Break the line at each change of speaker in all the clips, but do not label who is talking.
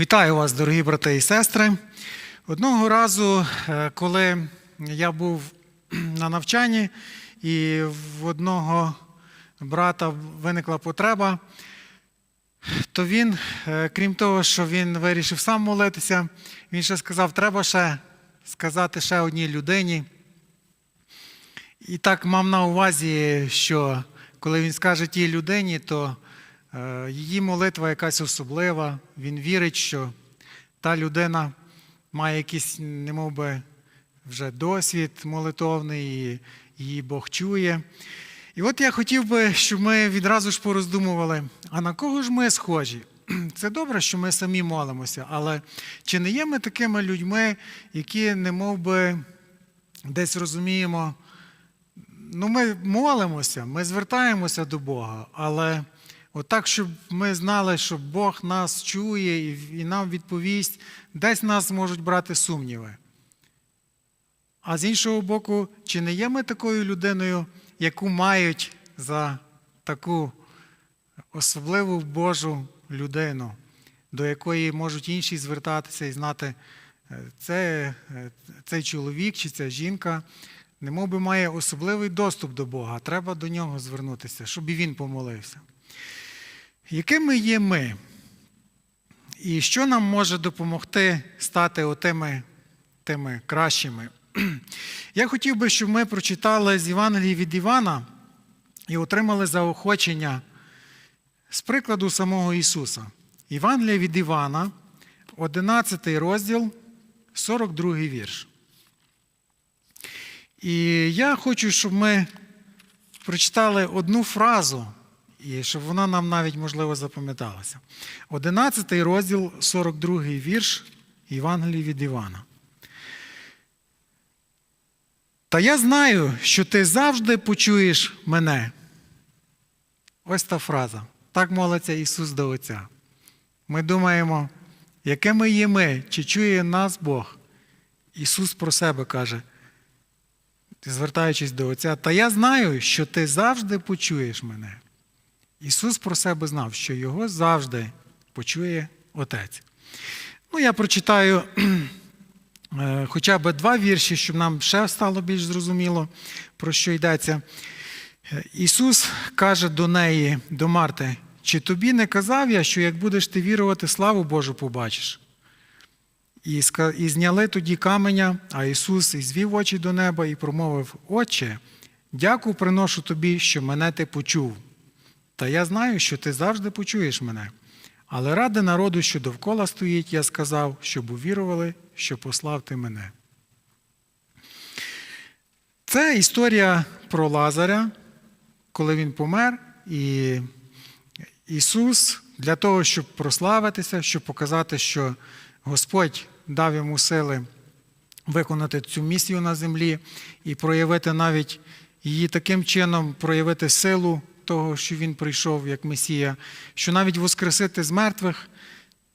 Вітаю вас, дорогі брати і сестри. Одного разу, е, коли я був на навчанні, і в одного брата виникла потреба, то він, е, крім того, що він вирішив сам молитися, він ще сказав, треба ще сказати ще одній людині. І так мав на увазі, що коли він скаже тій людині, то її молитва якась особлива. Він вірить, що та людина має якийсь, немов би, вже досвід молитовний, і її Бог чує. І от я хотів би, щоб ми відразу ж пороздумували, а на кого ж ми схожі? Це добре, що ми самі молимося, але чи не є ми такими людьми, які немов би десь розуміємо, ну ми молимося, ми звертаємося до Бога, але отак, щоб ми знали, що Бог нас чує і, нам відповість, десь нас можуть брати сумніви. А з іншого боку, чи не є ми такою людиною, яку мають за таку особливу Божу людину, до якої можуть інші звертатися і знати, е, це, е, цей чоловік чи ця жінка, немов би має особливий доступ до Бога, треба до нього звернутися, щоб і він помолився. Якими є ми? І що нам може допомогти стати отими тими кращими? Я хотів би, щоб ми прочитали з Євангелії від Івана і отримали заохочення з прикладу самого Ісуса. Євангелія від Івана, 11 розділ, 42 вірш. І я хочу, щоб ми прочитали одну фразу, і щоб вона нам навіть, можливо, запам'яталася. 11 розділ, 42 вірш Євангелії від Івана. Та я знаю, що ти завжди почуєш мене. Ось та фраза. Так молиться Ісус до Отця. Ми думаємо, якими є ми, чи чує нас Бог. Ісус про себе каже, звертаючись до Отця, та я знаю, що ти завжди почуєш мене. Ісус про себе знав, що Його завжди почує Отець. Ну, я прочитаю е, хоча б два вірші, щоб нам ще стало більш зрозуміло, про що йдеться. Е, Ісус каже до неї, до Марти, чи тобі не казав я, що як будеш ти вірувати, славу Божу побачиш? І, зняли тоді каменя, а Ісус звів очі до неба і промовив: Отче, дяку приношу тобі, що мене ти почув. Та я знаю, що ти завжди почуєш мене. Але ради народу, що довкола стоїть, я сказав, щоб увірували, що послав ти мене. Це історія про Лазаря, коли він помер, і Ісус для того, щоб прославитися, щоб показати, що Господь дав йому сили виконати цю місію на землі і проявити навіть її таким чином, проявити силу того, що він прийшов як Месія, що навіть воскресити з мертвих,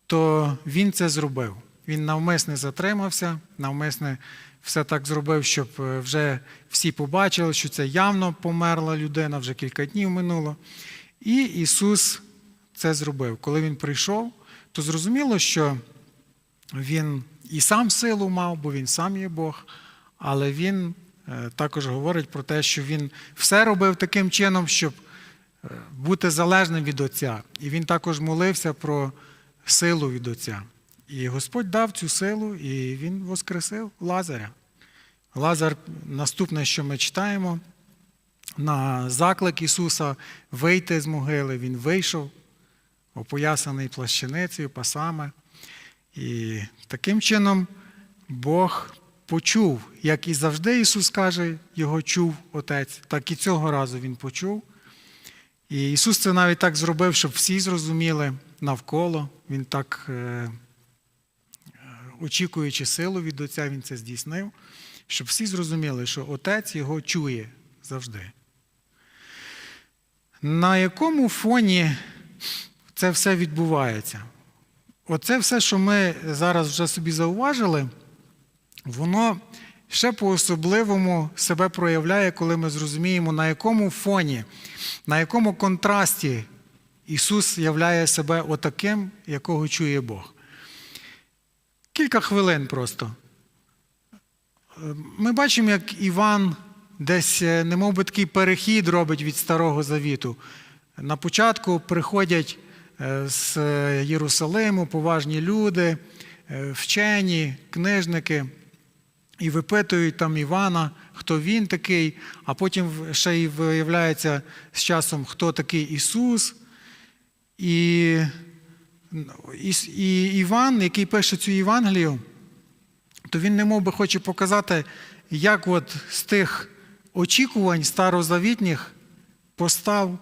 то він це зробив. Він навмисне затримався, навмисне все так зробив, щоб е, вже всі побачили, що це явно померла людина, вже кілька днів минуло. І Ісус це зробив. Коли Він прийшов, то зрозуміло, що Він і сам силу мав, бо Він сам є Бог, але Він е, також говорить про те, що Він все робив таким чином, щоб бути залежним від Отця. І Він також молився про силу від Отця. І Господь дав цю силу, і Він воскресив Лазаря. Лазар, наступне, що ми читаємо, на заклик Ісуса вийти з могили, Він вийшов, опоясаний плащаницею, пасами. І таким чином Бог почув, як і завжди Ісус каже, його чув Отець, так і цього разу Він почув. І Ісус це навіть так зробив, щоб всі зрозуміли навколо. Він так, е, очікуючи силу від Отця, Він це здійснив, щоб всі зрозуміли, що Отець його чує завжди. На якому фоні це все відбувається? Оце все, що ми зараз вже собі зауважили, воно ще по-особливому себе проявляє, коли ми зрозуміємо, на якому фоні, на якому контрасті Ісус являє себе отаким, якого чує Бог. Кілька хвилин просто. Е, Ми бачимо, як Іван десь, е, немов би такий перехід робить від Старого Завіту. На початку приходять е, з Єрусалиму поважні люди, е, вчені, книжники, і випитують там Івана, хто він такий, а потім ще й виявляється з часом, хто такий Ісус. І, і, і Іван, який пише цю Євангелію, то він немов би хоче показати, як от з тих очікувань старозавітніх постав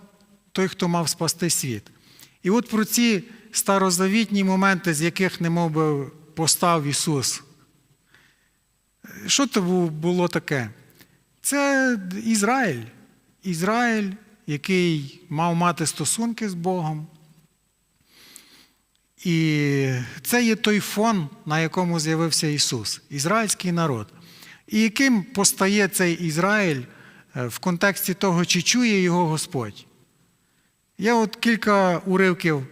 той, хто мав спасти світ. І от про ці старозавітні моменти, з яких немов би постав Ісус. Що це було таке? Це Ізраїль. Ізраїль, який мав мати стосунки з Богом. І це є той фон, на якому з'явився Ісус, ізраїльський народ. І яким постає цей Ізраїль е, в контексті того, чи чує його Господь. Я от кілька уривків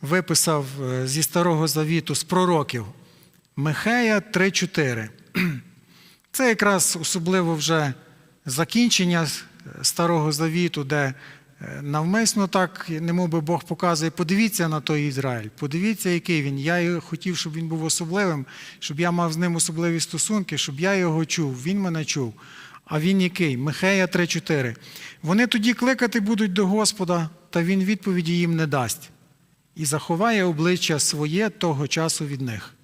виписав е, зі Старого Завіту, з пророків. Михея 3.4. Це якраз особливо вже закінчення Старого Завіту, де е, навмисно так, немов би Бог показує, подивіться на той Ізраїль, подивіться, який він. Я хотів, щоб він був особливим, щоб я мав з ним особливі стосунки, щоб я його чув, він мене чув. А він який? Михея 3.4. Вони тоді кликати будуть до Господа, та він відповіді їм не дасть. І заховає обличчя своє того часу від них.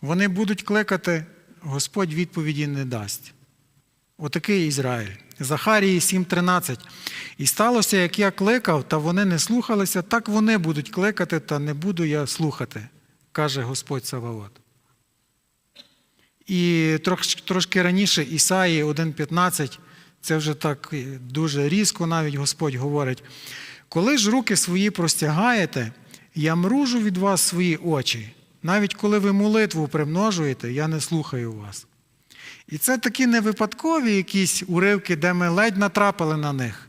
Вони будуть кликати, Господь відповіді не дасть. Отакий Ізраїль. Захарії 7:13. І сталося, як я кликав, та вони не слухалися, так вони будуть кликати, та не буду я слухати, каже Господь Саваот. І трошки, раніше Ісаї 1,15, це вже так дуже різко навіть Господь говорить. Коли ж руки свої простягаєте, я мружу від вас свої очі. Навіть коли ви молитву примножуєте, я не слухаю вас. І це такі не випадкові якісь уривки, де ми ледь натрапили на них.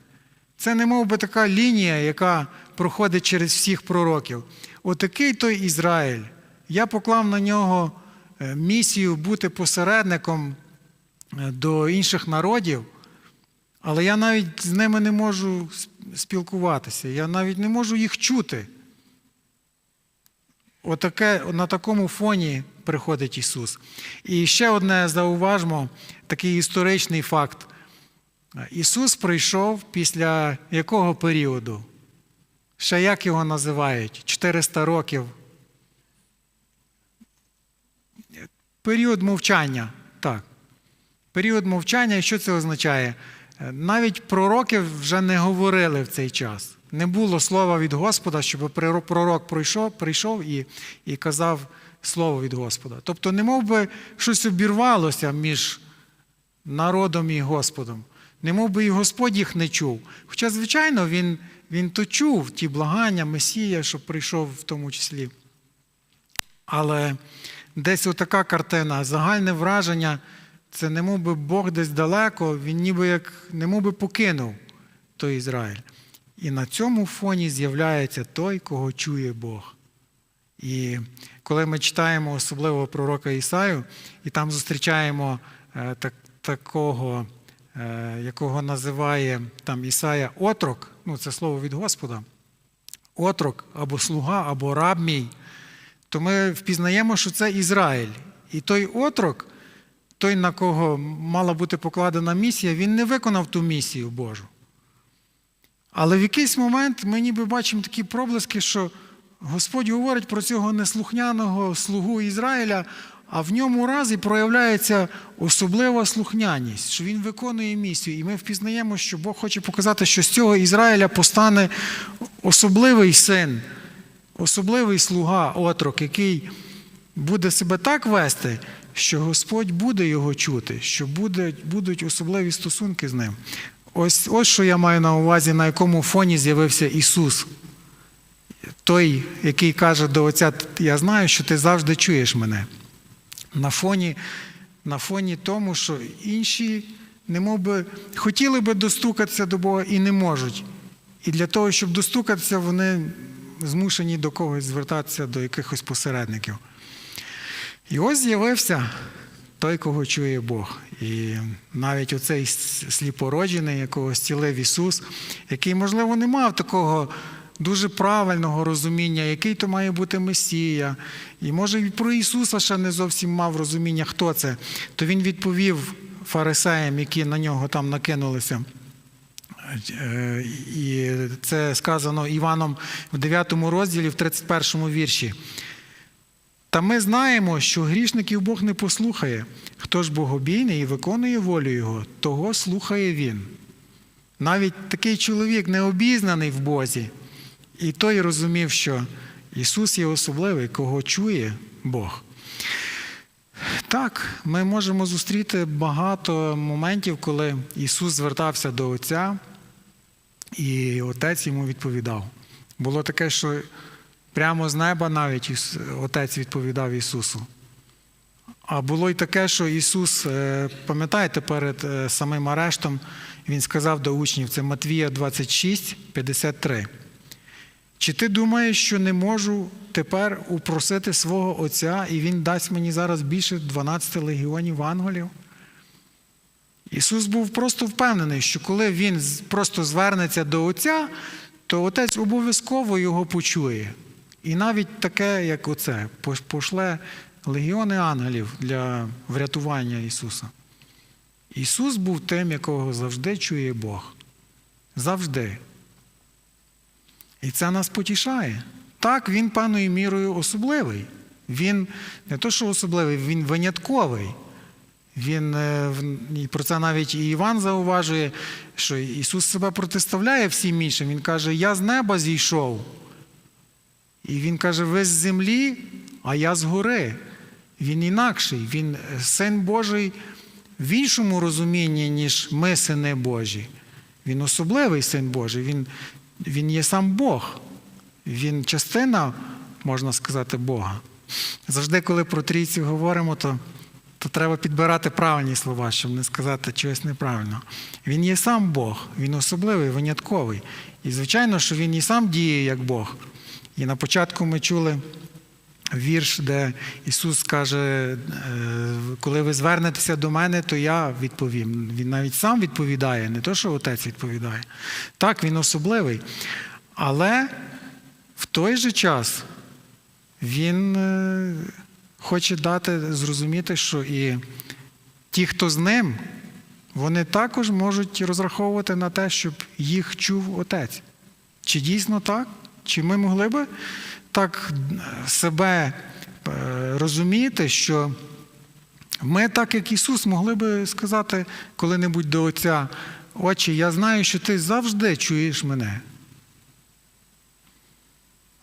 Це не мов би така лінія, яка проходить через всіх пророків. Отакий той Ізраїль. Я поклав на нього е, місію бути посередником е, до інших народів, але я навіть з ними не можу спілкуватися, я навіть не можу їх чути. Отаке, на такому фоні приходить Ісус. І ще одне зауважмо, такий історичний факт. Ісус прийшов після якого періоду? Ще як його називають? 400 років. Період мовчання. Так. Період мовчання, і що це означає? Навіть пророки вже не говорили в цей час. Не було слова від Господа, щоб пророк прийшов, прийшов і, і казав слово від Господа. Тобто, не мов би щось обірвалося між народом і Господом. Не мов би і Господь їх не чув. Хоча, звичайно, він, він то чув ті благання, Месія, що прийшов в тому числі. Але десь отака картина, загальне враження, це не мов би Бог десь далеко, він ніби як не мов би покинув той Ізраїль. І на цьому фоні з'являється той, кого чує Бог. І коли ми читаємо особливо пророка Ісаю, і там зустрічаємо е, так, такого, е, якого називає там Ісая отрок, ну це слово від Господа, отрок або слуга, або раб мій, то ми впізнаємо, що це Ізраїль. І той отрок, той, на кого мала бути покладена місія, він не виконав ту місію Божу. Але в якийсь момент ми ніби бачимо такі проблиски, що Господь говорить про цього неслухняного слугу Ізраїля, а в ньому разі проявляється особлива слухняність, що він виконує місію. І ми впізнаємо, що Бог хоче показати, що з цього Ізраїля постане особливий син, особливий слуга, отрок, який буде себе так вести, що Господь буде його чути, що буде, будуть особливі стосунки з ним. Ось, ось що я маю на увазі, на якому фоні з'явився Ісус. Той, який каже до Отця, я знаю, що ти завжди чуєш мене. На фоні, на фоні тому, що інші немов би, хотіли би достукатися до Бога і не можуть. І для того, щоб достукатися, вони змушені до когось звертатися до якихось посередників. І ось з'явився той, кого чує Бог. І навіть оцей сліпороджений, якого зцілив Ісус, який, можливо, не мав такого дуже правильного розуміння, який то має бути Месія. І може і про Ісуса ще не зовсім мав розуміння, хто це, то Він відповів фарисеям, які на нього там накинулися. Е, І це сказано Іваном в 9 розділі, в 31 вірші. Та ми знаємо, що грішників Бог не послухає. Хто ж богобійний і виконує волю Його, того слухає Він. Навіть такий чоловік необізнаний в Бозі, і той розумів, що Ісус є особливий, кого чує Бог. Так, ми можемо зустріти багато моментів, коли Ісус звертався до Отця, і Отець йому відповідав. Було таке, що прямо з неба навіть Отець відповідав Ісусу. А було й таке, що Ісус, е, пам'ятаєте, перед е, самим арештом Він сказав до учнів, це Матвія 26, 53. Чи ти думаєш, що не можу тепер упросити свого Отця, і Він дасть мені зараз більше 12 легіонів ангелів? Ісус був просто впевнений, що коли Він просто звернеться до Отця, то Отець обов'язково його почує. І навіть таке, як оце, пошле легіони ангелів для врятування Ісуса. Ісус був тим, якого завжди чує Бог. Завжди. І це нас потішає. Так, він певною мірою особливий. Він не то, що особливий, він винятковий. Він, е, і про це навіть і Іван зауважує, що Ісус себе протиставляє всім іншим. Він каже, я з неба зійшов. І Він каже, ви з землі, а я з гори. Він інакший, він е, син Божий в іншому розумінні, ніж ми, сини Божі. Він особливий син Божий, він, він є сам Бог. Він частина, можна сказати, Бога. Завжди, коли про трійцю говоримо, то, то треба підбирати правильні слова, щоб не сказати чогось неправильно. Він є сам Бог, він особливий, винятковий. І, звичайно, що він і сам діє як Бог. І на початку ми чули вірш, де Ісус каже, е, коли ви звернетеся до мене, то я відповім. Він навіть сам відповідає, не то, що Отець відповідає. Так, він особливий. Але в той же час він е, хоче дати зрозуміти, що і ті, хто з ним, вони також можуть розраховувати на те, щоб їх чув Отець. Чи дійсно так? Чи ми могли би так себе е, розуміти, що ми, так як Ісус, могли би сказати коли-небудь до Отця, Отче, я знаю, що ти завжди чуєш мене.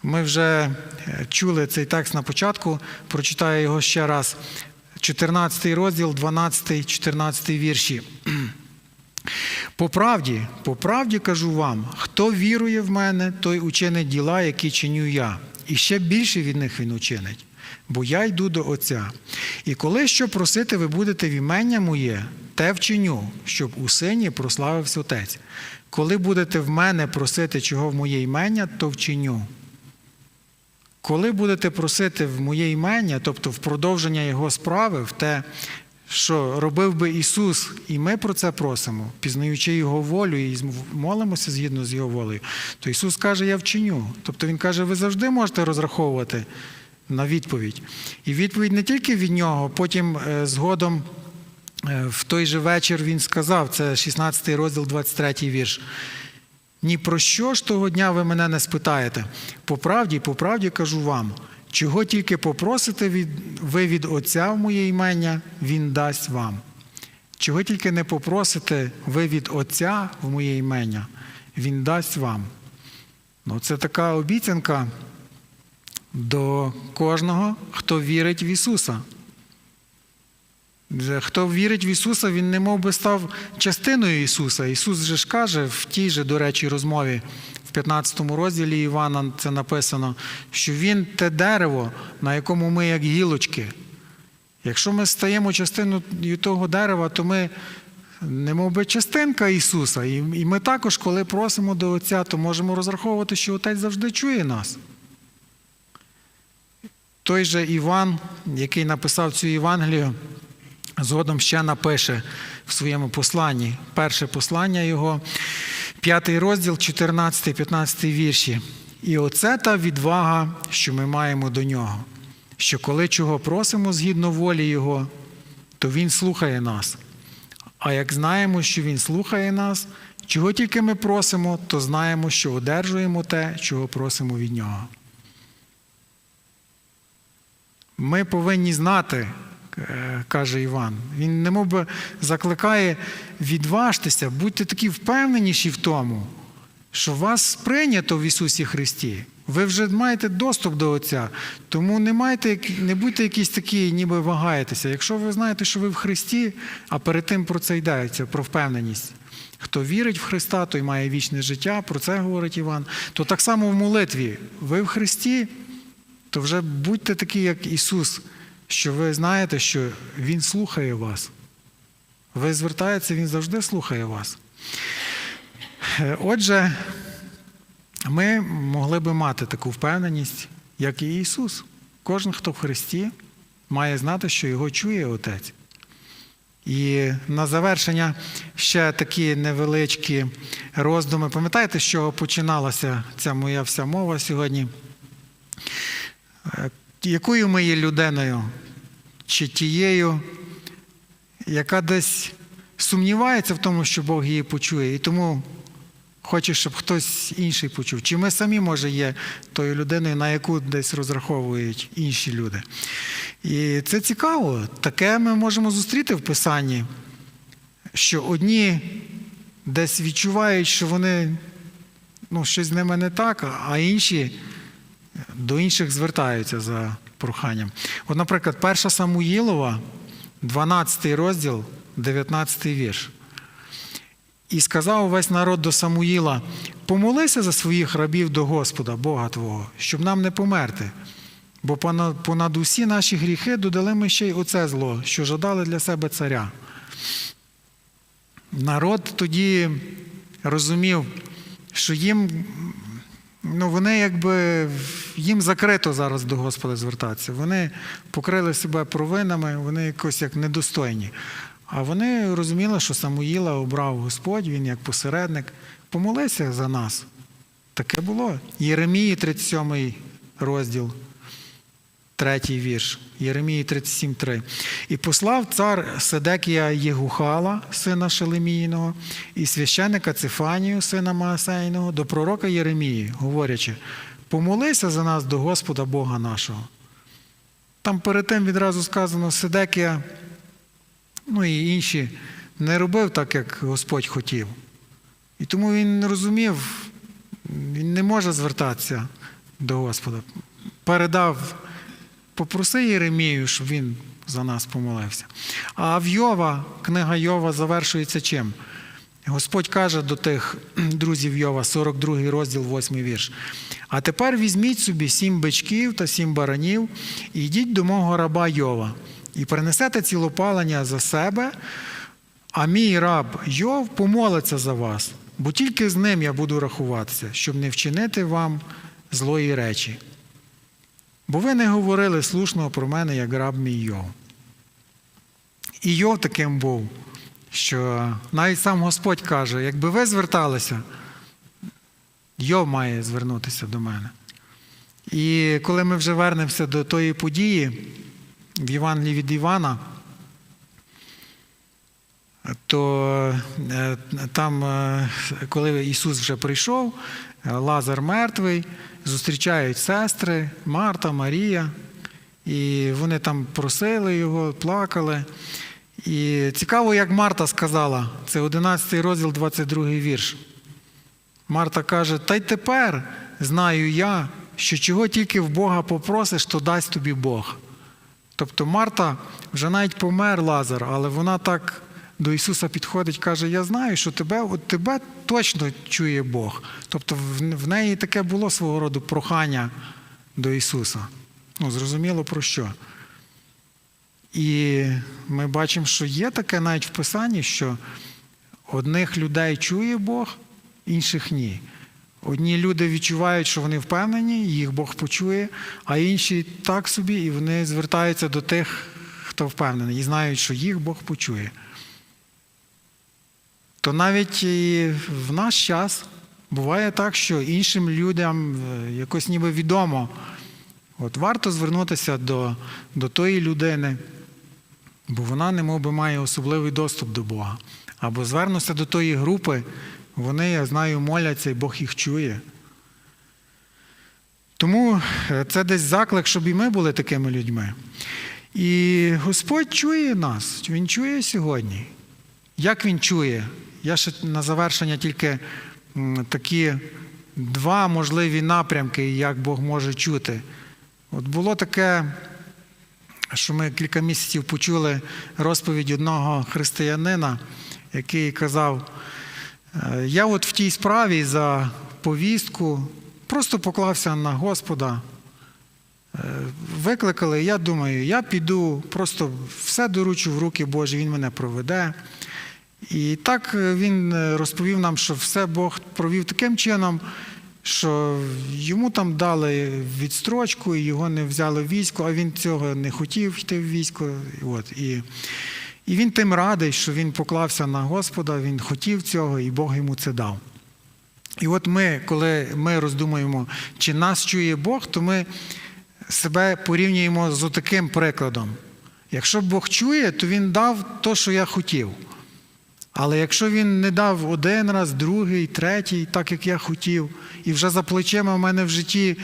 Ми вже е, чули цей текст на початку, прочитаю його ще раз. 14 розділ, 12, 14 вірші. По правді, по правді кажу вам, хто вірує в мене, той учинить діла, які чиню я, і ще більше від них він учинить, бо я йду до Отця. І коли що просити ви будете в імення моє, те вчиню, щоб у сині прославився Отець. Коли будете в мене просити чого в моє імення, то вчиню. Коли будете просити в моє імення, тобто в продовження Його справи, в те, що робив би Ісус, і ми про це просимо, пізнаючи Його волю і молимося згідно з Його волею, то Ісус каже, я вчиню. Тобто Він каже, ви завжди можете розраховувати на відповідь. І відповідь не тільки від нього, потім е, згодом е, в той же вечір він сказав, це 16 розділ, 23 вірш. Ні про що ж того дня ви мене не спитаєте. По правді, по правді кажу вам, чого тільки попросите від, ви від Отця в моє імення, Він дасть вам. Чого тільки не попросите ви від Отця в моє імення, Він дасть вам. Ну, це така обіцянка до кожного, хто вірить в Ісуса. Хто вірить в Ісуса, він не мов би став частиною Ісуса. Ісус же ж каже в тій же, до речі, розмові 15 розділі Івана це написано, що Він те дерево, на якому ми як гілочки. Якщо ми стаємо частиною того дерева, то ми не мов би частинка Ісуса. І ми також, коли просимо до Отця, то можемо розраховувати, що Отець завжди чує нас. Той же Іван, який написав цю Євангелію, згодом ще напише в своєму посланні, перше послання його, п'ятий розділ, 14-15 вірші. І оце та відвага, що ми маємо до нього, що коли чого просимо згідно волі Його, то Він слухає нас. А як знаємо, що Він слухає нас, чого тільки ми просимо, то знаємо, що одержуємо те, чого просимо від Нього. Ми повинні знати, каже Іван. Він немов би закликає відважтеся, будьте такі впевненіші в тому, що вас прийнято в Ісусі Христі. Ви вже маєте доступ до Отця, тому не майте, не будьте якісь такі, ніби вагаєтеся. Якщо ви знаєте, що ви в Христі, а перед тим про це йдеться, про впевненість. Хто вірить в Христа, той має вічне життя, про це говорить Іван. То так само в молитві. Ви в Христі, то вже будьте такі, як Ісус, що ви знаєте, що Він слухає вас. Ви звертаєтеся, Він завжди слухає вас. Е, Отже, ми могли би мати таку впевненість, як і Ісус. Кожен, хто в Христі, має знати, що Його чує Отець. І на завершення ще такі невеличкі роздуми. Пам'ятаєте, з чого починалася ця моя вся мова сьогодні? Якою ми є людиною? Чи тією, яка десь сумнівається в тому, що Бог її почує, і тому хоче, щоб хтось інший почув. Чи ми самі, може, є тою людиною, на яку десь розраховують інші люди. І це цікаво. Таке ми можемо зустріти в Писанні, що одні десь відчувають, що вони ну, щось з ними не так, а інші до інших звертаються за проханням. От, наприклад, перша Самуїлова, 12 розділ, 19 вірш. І сказав увесь народ до Самуїла: помолися за своїх рабів до Господа, Бога Твого, щоб нам не померти. Бо понад, усі наші гріхи додали ми ще й оце зло, що жадали для себе царя. Народ тоді розумів, що їм, ну, вони якби їм закрито зараз до Господа звертатися. Вони покрили себе провинами, вони якось як недостойні. А вони розуміли, що Самуїла обрав Господь, він як посередник. Помолися за нас. Таке було. Єремії, 37 розділ, третій вірш. Єремії 37.3. І послав цар Седекія Єгухала, сина Шелемійного, і священника Цифанію, сина Маасейного, до пророка Єремії, говорячи: помолися за нас до Господа Бога нашого. Там перед тим відразу сказано Седекія ну і інші, не робив так, як Господь хотів. І тому він не розумів, він не може звертатися до Господа. Передав, попроси Єремію, щоб він за нас помолився. А в Йова, книга Йова завершується чим? Господь каже до тих друзів Йова, 42 розділ, 8 вірш. А тепер візьміть собі сім бичків та сім баранів і йдіть до мого раба Йова і принесете цілопалення за себе, а мій раб Йов помолиться за вас, бо тільки з ним я буду рахуватися, щоб не вчинити вам злої речі. Бо ви не говорили слушного про мене, як раб мій Йов. І Йов таким був, що навіть сам Господь каже, якби ви зверталися, Йов має звернутися до мене. І коли ми вже вернемося до тої події, в Євангелії від Івана, то е, там, е, коли Ісус вже прийшов, е, Лазар мертвий, зустрічають сестри Марта, Марія, і вони там просили його, плакали. І цікаво, як Марта сказала, це 11 розділ, 22 вірш. Марта каже: Та й тепер знаю я, що чого тільки в Бога попросиш, то дасть тобі Бог. Тобто Марта вже навіть помер Лазар, але вона так до Ісуса підходить, каже: Я знаю, що тебе от тебе точно чує Бог. Тобто в неї таке було свого роду прохання до Ісуса. Ну, зрозуміло про що. І ми бачимо, що є таке навіть в Писанні, що одних людей чує Бог, інших ні. Одні люди відчувають, що вони впевнені, їх Бог почує, а інші так собі, і вони звертаються до тих, хто впевнений, і знають, що їх Бог почує. То навіть і в наш час буває так, що іншим людям е, якось ніби відомо, от варто звернутися до, до тої людини, бо вона немов би має особливий доступ до Бога. Або звернуся до тої групи, вони, я знаю, моляться, і Бог їх чує. Тому е, це десь заклик, щоб і ми були такими людьми. І Господь чує нас, Він чує сьогодні. Як Він чує? Я ще на завершення тільки такі два можливі напрямки, як Бог може чути. От було таке, що ми кілька місяців почули розповідь одного християнина, який казав, «Е, я от в тій справі за повістку просто поклався на Господа. Е, Викликали, я думаю, я піду, просто все доручу в руки Божі, Він мене проведе. І так е, він е, розповів нам, що все Бог провів таким чином, що йому там дали відстрочку, і його не взяли в військо, а він цього не хотів йти в військо. От, і, і він тим радий, що він поклався на Господа, він хотів цього, і Бог йому це дав. І от ми, коли ми роздумуємо, чи нас чує Бог, то ми себе порівнюємо з таким прикладом. Якщо Бог чує, то Він дав те, що я хотів. Але якщо він не дав один раз, другий, третій, так як я хотів, і вже за плечима в мене в житті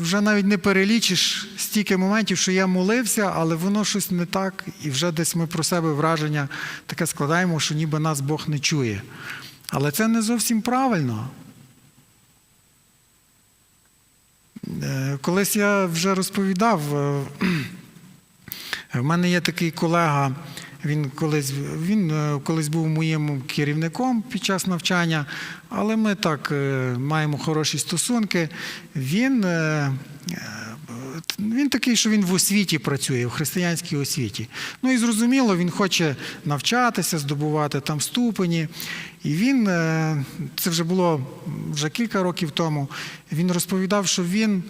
вже навіть не перелічиш стільки моментів, що я молився, але воно щось не так, і вже десь ми про себе враження таке складаємо, що ніби нас Бог не чує. Але це не зовсім правильно. Е, Колись я вже розповідав, е, в мене є такий колега, він колись, він е, колись був моїм керівником під час навчання, але ми так е, маємо хороші стосунки. Він, е, він такий, що він в освіті працює, в християнській освіті. Ну і зрозуміло, він хоче навчатися, здобувати там ступені. І він, це вже було вже кілька років тому, він розповідав, що він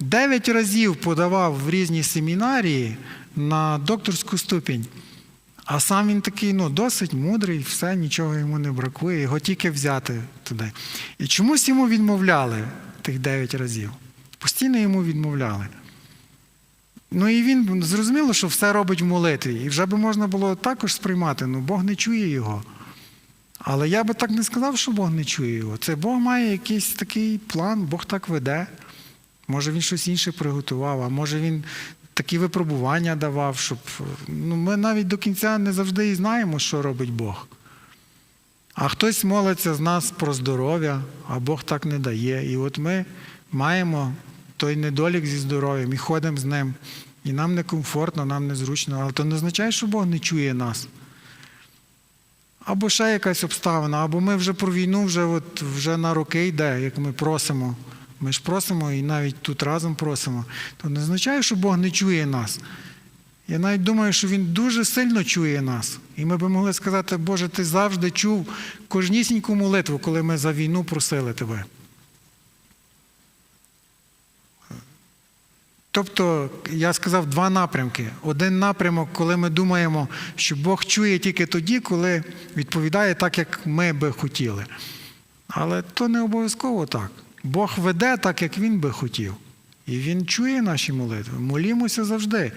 дев'ять разів подавав в різні семінарії на докторську ступінь. А сам він такий, ну, досить мудрий, все, нічого йому не бракує, його тільки взяти туди. І чомусь йому відмовляли тих дев'ять разів. Постійно йому відмовляли. Ну і він зрозуміло, що все робить в молитві. І вже би можна було також сприймати, ну Бог не чує його. Але я би так не сказав, що Бог не чує його. Це Бог має якийсь такий план, Бог так веде. Може він щось інше приготував, а може він такі випробування давав, щоб. Ну, ми навіть до кінця не завжди і знаємо, що робить Бог. А хтось молиться з нас про здоров'я, а Бог так не дає. І от ми маємо той недолік зі здоров'ям і ходимо з ним. І нам некомфортно, нам незручно, але то не означає, що Бог не чує нас. Або ще якась обставина, або ми вже про війну вже, от, вже на роки йде, як ми просимо. Ми ж просимо і навіть тут разом просимо. То не означає, що Бог не чує нас. Я навіть думаю, що Він дуже сильно чує нас. І ми би могли сказати, Боже, ти завжди чув кожнісіньку молитву, коли ми за війну просили тебе. Тобто, я сказав два напрямки. Один напрямок, коли ми думаємо, що Бог чує тільки тоді, коли відповідає так, як ми би хотіли. Але то не обов'язково так. Бог веде так, як Він би хотів. І Він чує наші молитви. Молімося завжди.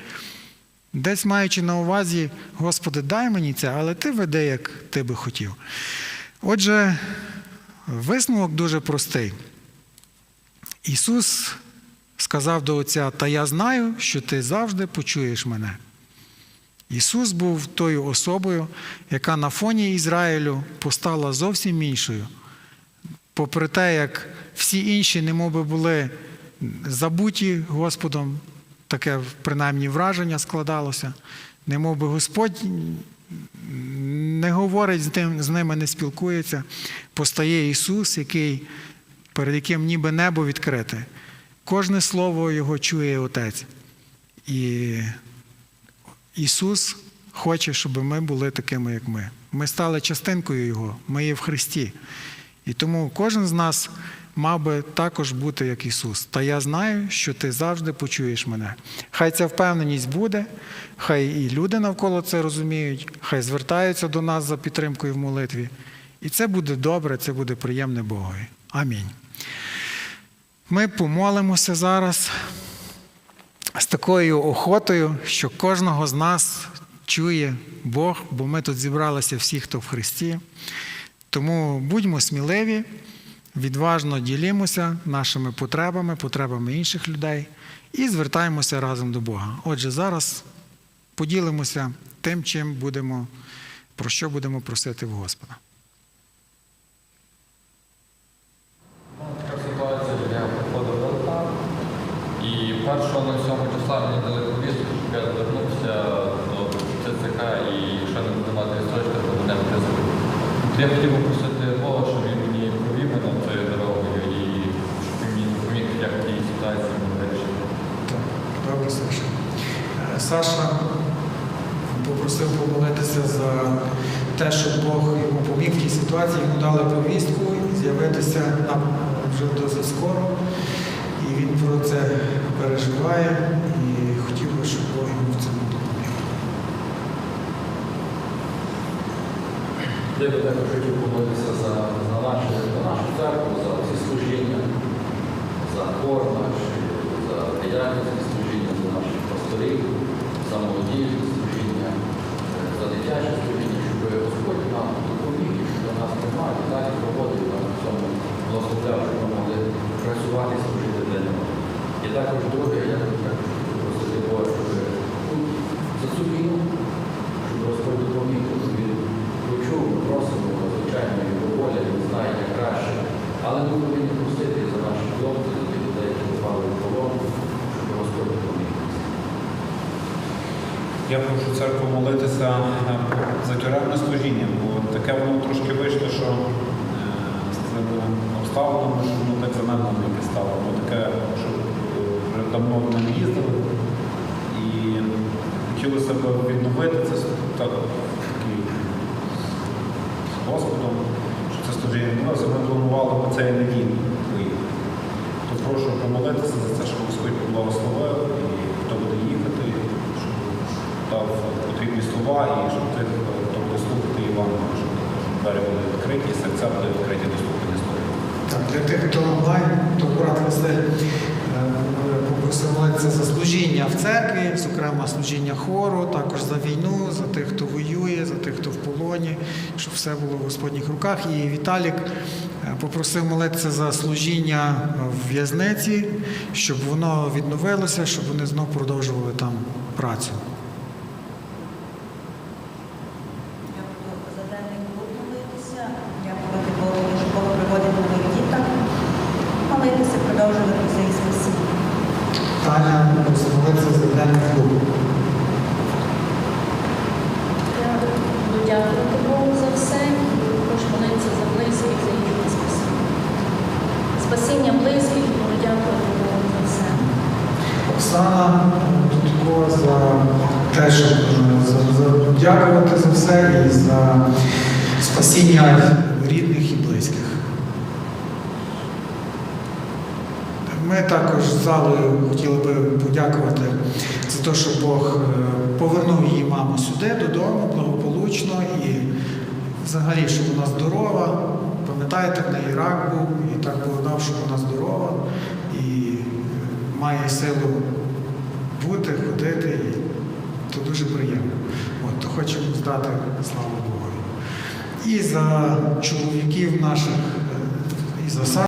Десь маючи на увазі, Господи, дай мені це, але ти веди, як ти би хотів. Отже, висновок дуже простий. Ісус сказав до Отця, та я знаю, що ти завжди почуєш мене. Ісус був тою особою, яка на фоні Ізраїлю постала зовсім іншою. Попри те, як всі інші, немов би були забуті Господом, таке принаймні враження складалося, немов би Господь не говорить з ним, з ними, не спілкується, постає Ісус, який, перед яким ніби небо відкрите. Кожне слово Його чує Отець. І Ісус хоче, щоб ми були такими, як ми. Ми стали частинкою Його, ми є в Христі. І тому кожен з нас мав би також бути як Ісус. Та я знаю, що ти завжди почуєш мене. Хай ця впевненість буде, хай і люди навколо це розуміють, хай звертаються до нас за підтримкою в молитві. І це буде добре, це буде приємне Богові. Амінь. Ми помолимося зараз з такою охотою, що кожного з нас чує Бог, бо ми тут зібралися всі, хто в Христі. Тому будьмо сміливі, відважно ділімося нашими потребами, потребами інших людей і звертаємося разом до Бога. Отже, зараз поділимося тим, чим будемо, про що будемо просити в Господа.
Ну, Така ситуація, я приходив до алтар, і першого на цьому числа мені дали повістку, щоб я звернувся до ЦЦК і якщо не буде мати істочка, то мене призовуть. Я хотів попросити Бога, щоб він мені провів мене цією дорогою і щоб він мені допоміг, як в тій ситуації мені вирішити.
Так, добре, Саша. Е, Саша попросив помолитися за те, щоб Бог йому поміг в тій ситуації, йому дали повістку з'явитися нам вже дуже скоро. І він про це переживає і хотів би, щоб Бог йому в цьому допоміг.
Я також хотів помолитися за, нашу, церкву, всі служіння, за хор наш, за педіатричне служіння, за наших пасторів, за молодіжне служіння, е, за дитяче служіння, щоб Господь нам допоміг, і щоб нас тримав і далі проводив нам в цьому благословляв, щоб ми могли працювати і служити для нього. І також друге, я просити Бога, щоб ну, за цю війну, щоб Господь допоміг, він почув, ми просимо, звичайно, його воля, він знає як краще. Але ми повинні просити за наших хлопців, за тих людей, які попали в полон, щоб Господь допоміг.
Я прошу церкву молитися е, за тюремне служіння, бо таке воно трошки вийшло, що е, з цими обставинами, що воно так занедбано яке стало, бо таке, що е, давно не їздили. І хотілося б відновити це так, такий з Господом, що це служіння. Ми планували по цей неділі виїхати. То прошу помолитися за це, щоб Господь благословив і хто буде їхати, щоб дав потрібні слова і щоб тих, хто буде слухати Івана, щоб двері були відкриті, і серця були відкриті до слухання слова.
Так, для тих, хто онлайн, то брат Василь попросив за служіння в церкві, зокрема служіння хору, також за війну, за тих, хто воює, за тих, хто в полоні, щоб все було в Господніх руках. І Віталік е, попросив молитися за служіння в в'язниці, щоб воно відновилося, щоб вони знов продовжували там працю.
Я буду за денний клуб молитися, дякувати Богу, що Бог приводить нових діток, молитися, продовжувати за їх спасіння.
Таня просить молитися за денний клуб.
Я буду дякувати Богу за все і прошу молитися за близьких, за їхнє спасіння. Спасіння близьких, і буду дякувати Богу за все.
Оксана Дудко за те, щоб е, за, за, дякувати за все і за спасіння рідних і близьких. Ми також залою хотіли би подякувати за те, що Бог е, повернув її маму сюди, додому, благополучно і взагалі, щоб вона здорова. Пам'ятаєте, в неї рак був, і так дав, щоб вона здорова і е, має силу бути, ходити, і то дуже приємно. От, то хочемо здати славу Богу. І за чоловіків наших, е, і за